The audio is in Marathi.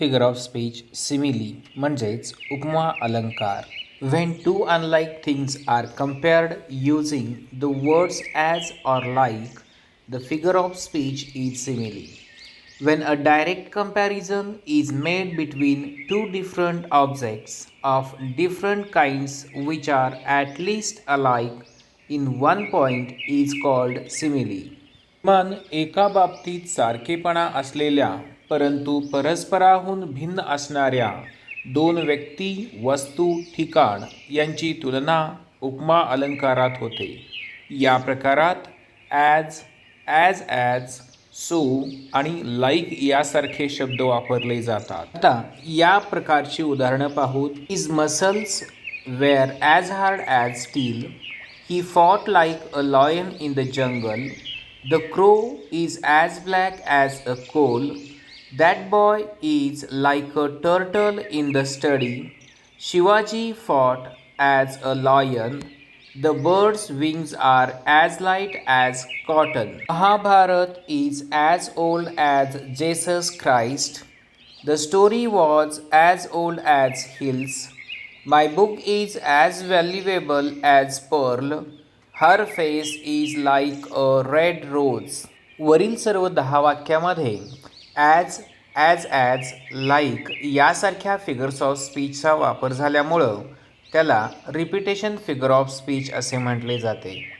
फिगर ऑफ स्पीच सिमिली म्हणजेच उपमा अलंकार. When two unlike things are compared using the words as or like the figure of speech is simile when a direct comparison is made between two different objects of different kinds which are at least alike in one point is called simile मन एका बाबतीत सारखेपणा असलेल्या परंतु परस्पराहून भिन्न असणाऱ्या दोन व्यक्ती वस्तू ठिकाण यांची तुलना उपमा अलंकारात होते. या प्रकारात ॲज ॲज ॲज सो आणि लाईक यासारखे शब्द वापरले जातात. आता या प्रकारची उदाहरणं पाहूत. His muscles were as hard as steel he fought like a lion in the jungle the crow is as black as a coal That boy is like a turtle in the study Shivaji fought as a lion The bird's wings are as light as cotton. Mahabharat is as old as Jesus Christ. The story was as old as hills. My book is as valuable as pearl. Her face is like a red rose. वरील सर्व दहा वाक्यामध्ये ॲज ॲज ॲज लाईक यासारख्या फिगर्स ऑफ स्पीचचा वापर झाल्यामुळं त्याला रिपिटेशन फिगर ऑफ स्पीच असे म्हटले जाते.